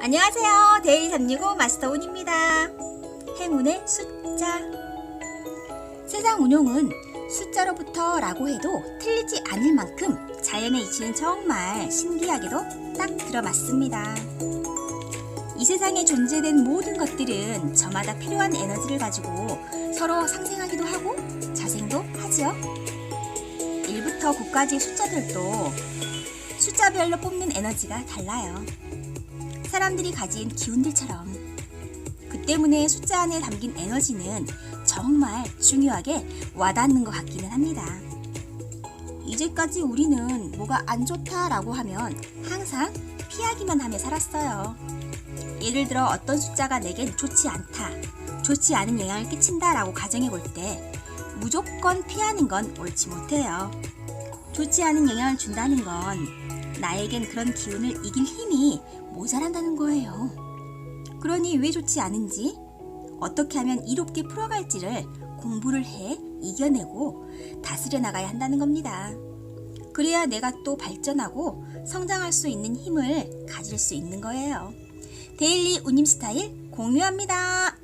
안녕하세요. 데일리 365 마스터 운입니다. 행운의 숫자. 세상 운용은 숫자로부터 라고 해도 틀리지 않을 만큼 자연의 이치는 정말 신기하게도 딱 들어맞습니다. 이 세상에 존재된 모든 것들은 저마다 필요한 에너지를 가지고 서로 상생하기도 하고 자생도 하지요. 1부터 9까지의 숫자들도 숫자별로 뽑는 에너지가 달라요. 사람들이 가진 기운들처럼. 그 때문에 숫자 안에 담긴 에너지는 정말 중요하게 와닿는 것 같기는 합니다. 이제까지 우리는 뭐가 안 좋다라고 하면 항상 피하기만 하며 살았어요. 예를 들어 어떤 숫자가 내겐 좋지 않다, 좋지 않은 영향을 끼친다라고 가정해 볼 때 무조건 피하는 건 옳지 못해요. 좋지 않은 영향을 준다는 건 나에겐 그런 기운을 이길 힘이 모자란다는 거예요. 그러니 왜 좋지 않은지, 어떻게 하면 이롭게 풀어갈지를 공부를 해 이겨내고 다스려 나가야 한다는 겁니다. 그래야 내가 또 발전하고 성장할 수 있는 힘을 가질 수 있는 거예요. 데일리 운임 스타일 공유합니다.